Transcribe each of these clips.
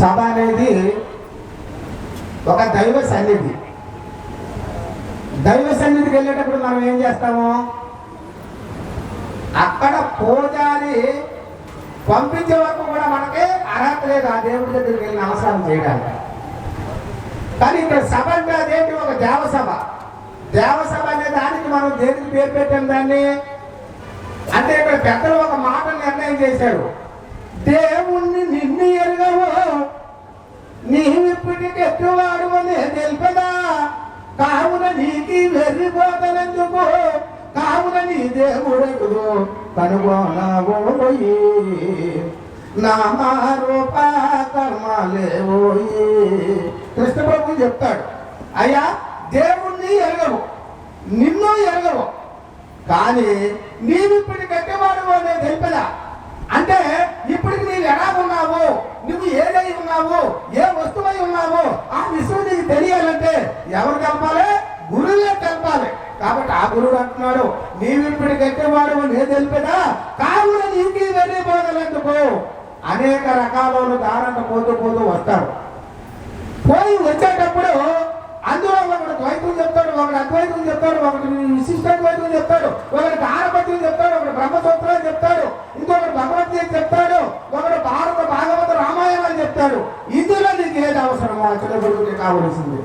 సభ అనేది ఒక దైవ సన్నిధి. దైవ సన్నిధికి వెళ్ళేటప్పుడు మనం ఏం చేస్తాము? అక్కడ పూజారి పంపించే వరకు కూడా మనకి అర్హత లేదు. ఆ దేవుడి దగ్గరికి వెళ్ళి నమస్కారం చేయడానికి. కానీ ఇక్కడ సభ అంటే అదేంటి? ఒక దేవసభ దేవసభ అనే దానికి మనం దేనికి పేరు పెట్టాం దాన్ని? అంటే ఇక్కడ పెద్దలు ఒక మాట నిర్ణయం చేశారు. దేవుణ్ణి నిన్ను ఎరగవు నీవిప్పటికి అని తెలిపదా కావున నీకి వెర్రిపోతనందుకు కావున నీ దేవుడు కనుగొనబోయి నామారూప కర్మలేవోయి కృష్ణ ప్రభు చెప్తాడు అయ్యా దేవుణ్ణి ఎరగవు నిన్ను ఎరగవు. కానీ నీవిప్పటి కట్టేవాడు అనే తెలిపదా అంటే ఇప్పటికి నీవు ఎలా ఉన్నావు నువ్వు ఏదై ఉన్నావు ఏ వస్తువై ఉన్నావు ఆ విషయం నీకు తెలియాలంటే ఎవరు కలపాలి గురువే తెలపాలి. కాబట్టి ఆ గురువు అంటున్నాడు నీవు ఇప్పుడు కట్టేవాడు నేను తెలిపినా కావున నీకు వెళ్ళిపోగలందుకు అనేక రకాల దారంట పోతూ పోతూ వస్తారు. పోయి వచ్చేటప్పుడు అందులో ద్వైతం చెప్తాడు ఒకటి అద్వైతం చెప్తాడు ఒకటి విశిష్టాద్వైతం చెప్తాడు ఒకటి ఆరపత్యం చెప్తాడు ఒకటి బ్రహ్మసూత్రాలు చెప్తాడు ఇంకొకటి భగవద్గీత చెప్తాడు ఒకటి భారత భాగవత రామాయణాలు చెప్తాడు. ఇందులో నీకు ఏది అవసరమో ఆ కావలసింది.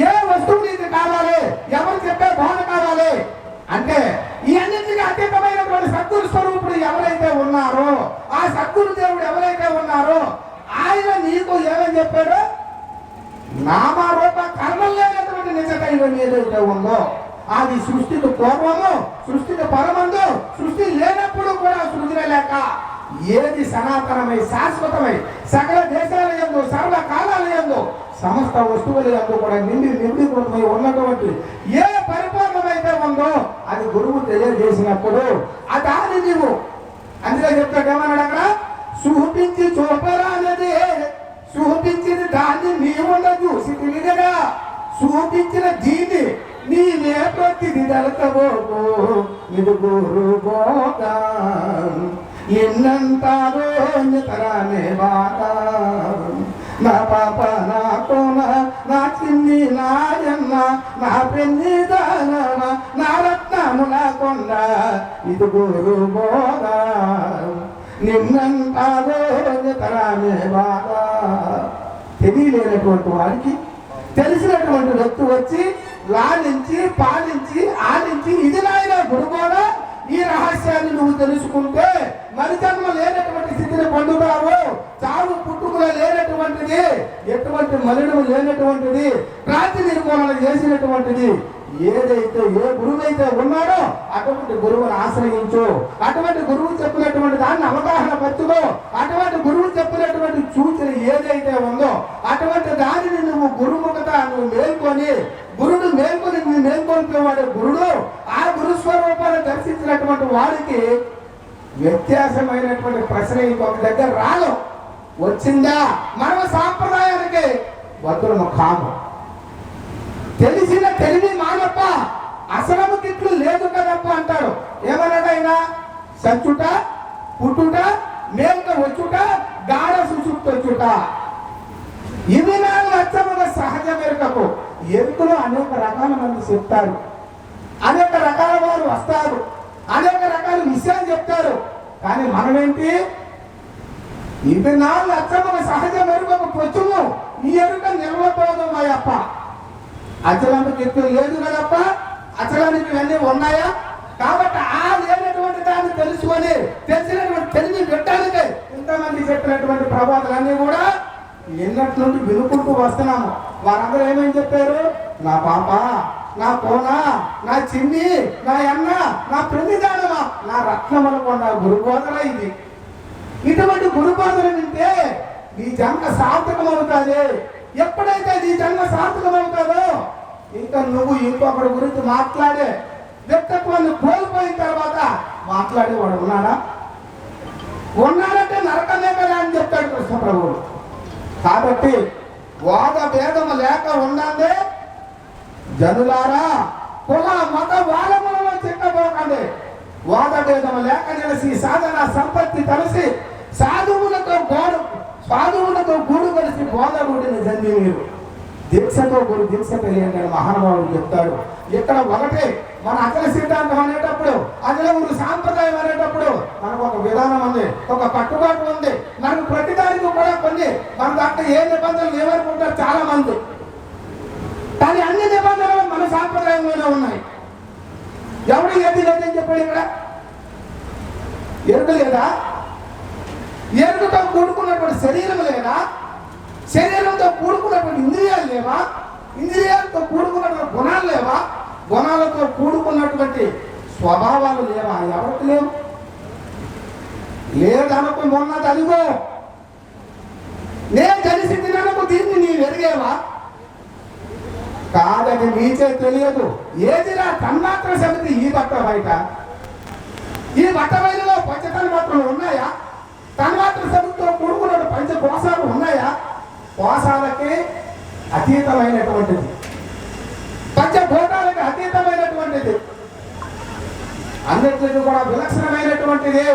ఏ వస్తువు నీకు కావాలి? ఎవరు చెప్పే బోధ కావాలి? అంటే ఈ అన్నింటికి అతీతమైనటువంటి సద్గురు స్వరూపుడు ఎవరైతే ఉన్నారో ఆ సద్గురు దేవుడు ఎవరైతే ఉన్నారో ఆయన నీకు ఏమని చెప్పాడో? నామరూప కర్మలు లేనటువంటి నిజదైవం ఏదైతే ఉందో అది సృష్టికి పూర్వము సృష్టికి పరమందు సృష్టి లేనప్పుడు కూడా సృజన లేక ఏది సనాతనమై శాశ్వతమై సకల దేశాల ఎందు సర్వ కాలాల ఎందు సమస్త వస్తువుల ఎందు కూడా నిండి నిండికృతమై ఉన్నటువంటి ఏ పరిపూర్ణమైతే ఉందో అది గురువు తెలియజేసినప్పుడు ఆ దాన్ని నీవు. అందుకే చెప్తాడు ఏమన్నాడు అక్కడ చూపించి చూపరానది. చూపించిన దాన్ని నీవులకు చూసి చూపించిన దీన్ని నీవే ప్రతిది దళతబోకు ఇది గురు బోధ ఎన్నంతారో తరానే బాట నా పాప నా కోన నా చిన్ని నాయన్న నా పెన్ని దానవ నా రత్నముల కొండ. ఇది గురు బోధ నిన్నంతారో తరానే బాట తెలియలేనటువంటి వారికి తెలిసినటువంటి వ్యక్తి వచ్చి లాలించి పాలించి ఆలించి ఇది నాయన గురుగోడ ఈ రహస్యాన్ని నువ్వు తెలుసుకుంటే మరి జన్మ లేనటువంటి స్థితిని పొందుతావు. చావు పుట్టుకలో ఉన్నటువంటిది ఎటువంటి మలినము లేనటువంటిది క్రాంతి నిర్మూలన చేసినటువంటిది ఏదైతే ఏ గురువు అయితే ఉన్నాడో అటువంటి గురువుని ఆశ్రయించు. అటువంటి గురువు చెప్పినటువంటి దాన్ని అవగాహన పరచుకో. అటువంటి గురువు చెప్పినటువంటి సూచన ఏదైతే ఉందో అటువంటి దానిని నువ్వు గురుముఖత నువ్వు మేల్కొని గురుడు మేల్కొని నువ్వు మేల్కొనిపోయేవాడు గురుడు ఆ గురు స్వరూపాన్ని దర్శించినటువంటి వారికి వ్యత్యాసమైనటువంటి ప్రశ్న ఇంకొక దగ్గర రాదు వచ్చిందా? మన సాంప్రదాయానికి వద్దులము కాము తెలిసిన తెలివి మానప్ప అసలము తిట్లు లేదు కదప్ప అంటారు ఏమన్నాడు ఆయన సచ్చుట పుట్టుట మేలుక వచ్చుట గాఢ సుచుట్ వచ్చుట. ఇవి నాలుగు అచ్చముగా సహజ మెరుకకు. ఎరుకులు అనేక రకాల మంది చెప్తారు. అనేక రకాల వారు వస్తారు. అనేక రకాల విషయాలు చెప్తారు. కానీ మనమేంటి? ఇవి నాలుగు అచ్చముగా సహజ మెరుకకు పొచ్చుము ఈ ఎరుక నిలవబోదు మాయప్ప అచలానికి ఎక్కువ లేదు కదప్ప. అచలానికి ఇవన్నీ ఉన్నాయా? కాబట్టి ఆ లేనటువంటి దాన్ని తెలుసుకొని తెలిసినటువంటి తెలివి పెట్టడానికి ఇంతమంది చెప్పినటువంటి ప్రబోధలన్నీ కూడా నిన్నటి నుండి వినుకుంటూ వస్తున్నాము. వారందరూ ఏమని చెప్పారు? నా పాప నా కోన నా చిన్ని నా అన్న నా ప్రతిదానమా? నా రత్నమనకొండ గురుబోధన ఇది. ఇటువంటి గురుబోధన వింటే నీ జన్మ సార్థకం అవుతుంది ఎప్పుడైతే నీ జన్మ సార్థకం అవుతుందో ఇంకా నువ్వు ఇంకొకటి గురించి మాట్లాడే వ్యక్తత్వాన్ని కోల్పోయిన తర్వాత మాట్లాడేవాడు ఉన్నాడా? ఉన్నాడంటే నరకమే కదా అని చెప్తాడు కృష్ణ ప్రభువు. కాబట్టి వాద భేదము లేక ఉండండి. జనులారా కుల మత వాదములలో చిక్కబోకండి. వాదభేదము లేక నిలిసి సాధన సంపత్తి కలిసి సాధువులతో గోడు సాధువులతో గూడు కలిసి బోధగుడిని జంది మీరు. దీక్షతో గురు దీక్ష తెలియండి అని మహానుభావుడు చెప్తాడు. ఇక్కడ ఒకటే మన అఖిల సిద్ధాంతం అనేటప్పుడు అఖిల గురు సాంప్రదాయం అనేటప్పుడు మనకు ఒక విధానం ఉంది ఒక కట్టుబాటు ఉంది. మనకు ప్రతిదానికి కూడా కొన్ని మన దాంట్లో ఏ నిబంధనలు ఏమనుకుంటారు చాలా మంది కానీ అన్ని నిబంధనలు మన సాంప్రదాయంలోనే ఉన్నాయి. ఎవడు ఏది లేదని చెప్పాడు ఇక్కడ? ఎరుక లేదా? ఎరుకతో కూడుకున్నటువంటి శరీరం లేదా? శరీరంతో కూడుకున్నటువంటి ఇంద్రియాలు లేవా? ఇంద్రియాలతో కూడుకున్నటువంటి గుణాలు లేవా? గుణాలతో కూడుకున్నటువంటి స్వభావాలు లేవా? ఎవరికి లేవు? లేదనుకు మొన్నది అదిగో నేను కలిసి తిననుకు దీన్ని నీ ఎరిగేవా? కాదని నీచే తెలియదు. ఏదిరా తన్మాత్ర సమితి ఈ బట్ట బయట? ఈ బట్ట బయలులో పంచతన్మాత్రలు ఉన్నాయా? తన్మాత్ర సమితితో కూడుకున్న పంచ కోసాలు ఉన్నాయా? కోసాలకి అతీతమైనటువంటిది. పంచభూతాలకి అతీతమైనటువంటిది. అన్నిటికీ కూడా విలక్షణమైనటువంటిది.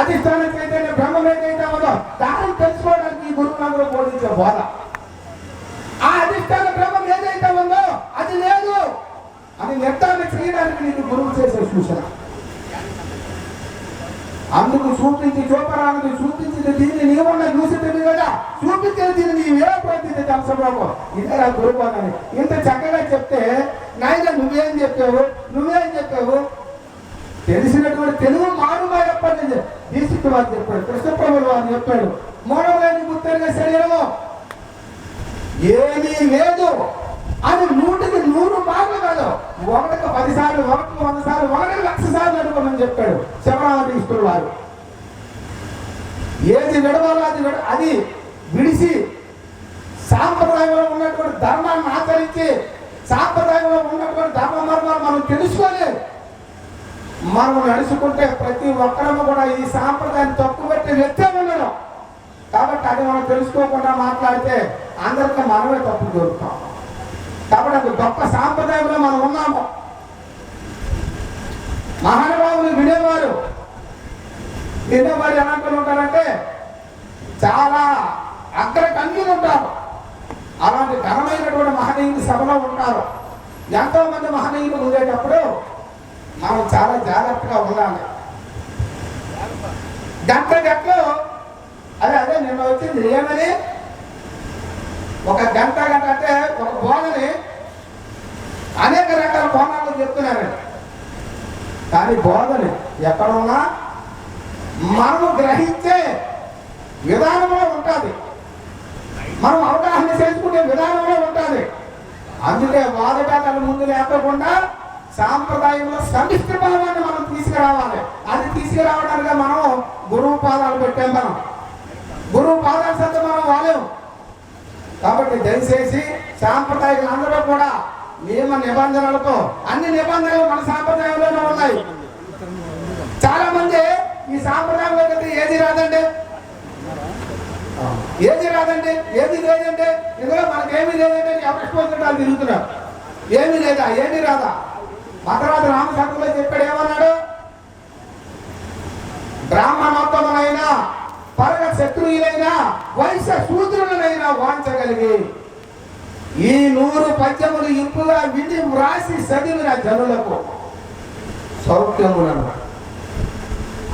అధిష్టాన చైతన్య బ్రహ్మం ఏదైతే ఉందో దాన్ని తెలుసుకోవడానికి ఈ గురువులందరూ బోధించే బోధ. అది ఎట్టాన్ని చేయడానికి నీకు గురువు చేసే సూచన అందుకు చూపించి చూపరానికి చూపించింది దీన్ని నీవున్న చూసింది కదా. చూపించేది దీన్ని నీ ఏ ప్రతిది తెలుసుకోము ఇదే నా గురుపోదని ఇంత చక్కగా చెప్తే నాయన నువ్వేం చెప్పావు? నువ్వేం చెప్పావు? తెలిసినటువంటి తెలుగు మారుమా చెప్పండి దీక్షిత్ వారు చెప్పాడు కృష్ణప్రభులు వారు చెప్పాడు మూడవలేని గుర్తుగా శరీరము ఏమీ లేదు అది నూటికి నూరు మార్లు కాదు ఒకటికి పదిసార్లు ఒకటికి వంద సార్లు ఒకటికి లక్ష సార్లు అనుకోమని చెప్పాడు శబరామకృష్ణుడు వారు ఏది విడవాలో అది విడ అది విడిసి సాంప్రదాయంలో ఉన్నటువంటి ధర్మాన్ని ఆచరించి సాంప్రదాయంలో ఉన్నటువంటి ధర్మ మర్మాలు మనం తెలుసుకోలే మనం నడుచుకుంటే ప్రతి ఒక్కరము కూడా ఈ సాంప్రదాయాన్ని తప్పు పెట్టి వ్యక్తే ఉండడం కాబట్టి అది మనం తెలుసుకోకుండా మాట్లాడితే అందరికీ మనమే తప్పు దొరుకుతాం కాబట్టి అది గొప్ప సాంప్రదాయంలో మనం ఉన్నాము. మహానుభావులు వినేవారు. వినేవారు ఎలాంటి ఉంటారంటే చాలా అగ్రకన్యులు ఉంటారు అలాంటి ఘనమైనటువంటి మహనీయులు సభలో ఉంటారు. ఎంతో మంది మహనీయులు ఉండేటప్పుడు మనం చాలా జాగ్రత్తగా ఉండాలి. గంట గంటలు అదే అదే నిన్న వచ్చింది. ఏమని ఒక గంట గంట అంటే ఒక బోధని అనేక రకాల కోణాలు చెప్తున్నారండి అది బోధని ఎక్కడ ఉన్నా మనము గ్రహించే విధానంలో ఉంటుంది. మనం అవగాహన చేసుకునే విధానంలో ఉంటుంది. అందుకే వాదకాల ముందు లేకుండా సాంప్రదాయంలో సమిష్టి భావాన్ని మనం తీసుకురావాలి. అది తీసుకురావడానికి మనం గురువు పాదాలు పెట్టాం మనం. గురువు పాదాల సంత మనం వాలేము. కాబట్టి దయచేసి సాంప్రదాయకులు అందరూ కూడా నియమ నిబంధనలతో అన్ని నిబంధనలు మన సాంప్రదాయంలోనే ఉన్నాయి. చాలా మంది ఈ సాంప్రదాయంలో అయితే ఏది రాదండి? ఏది రాదండి? ఏది లేదండి? ఇందులో మనకేమీ లేదండి అని ఎవరి ఇష్టం తిరుగుతున్నారు. ఏమీ లేదా? ఏమీ రాదా? మకరాజు రామశంకర్లో చెప్పాడు ఏమన్నాడు? బ్రాహ్మణోత్తములైనా పరగ శత్రువులైనా వైశ్య శూద్రులనైనా వాంచగలిగి ఈ నూరు పద్యములు ఇంపుగా విని వ్రాసి చదివిన జనులకు సౌఖ్యములను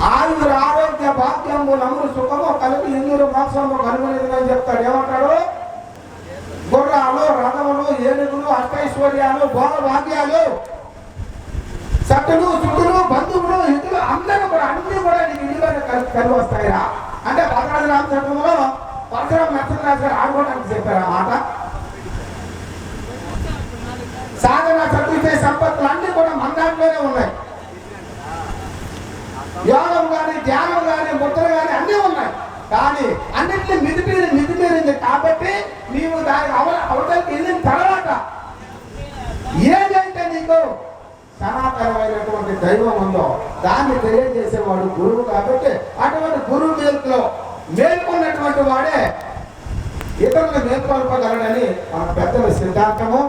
ఆయుర ఆరోగ్య భాగ్యము నమ్ములు సుఖము కలిపి ఇందురు మోక్షము కనుగొనేదని చెప్తాడు. ఏమంటాడు? గుర్రాలు రథములు ఏనుగులు అష్టైశ్వర్యాలు భోగ భాగ్యాలు సట్టులు చుట్టులు బంధువులు ఇందులో అందరూ కూడా అన్ని కూడా నీకు ఇందులోనే కలిసి కలిసి వస్తాయిరా. అంటే పదరాజు రామచంద్రంలో పరశురామ నరసింహరాజు ఆడుకోవడానికి చెప్పారు ఆ మాట సాధన చదివితే సంపత్తులు అన్ని కూడా మన దాంట్లోనే ఉన్నాయి యోగం కానీ ధ్యానం కానీ ముద్రలు కానీ అన్నీ ఉన్నాయి కానీ అన్నింటినీ మితిమీరి మితిమీరింది కాబట్టి నీవు దాని అవ అవతలకి వెళ్ళిన తర్వాత ఏదైతే నీకు సనాతనమైనటువంటి దైవం ఉందో దాన్ని తెలియజేసేవాడు గురువు కాబట్టి అటువంటి గురువు మేలుకులో మేల్కొన్నటువంటి వాడే ఇతరులు మేల్కొల్పగలడని మన పెద్దల సిద్ధాంతము.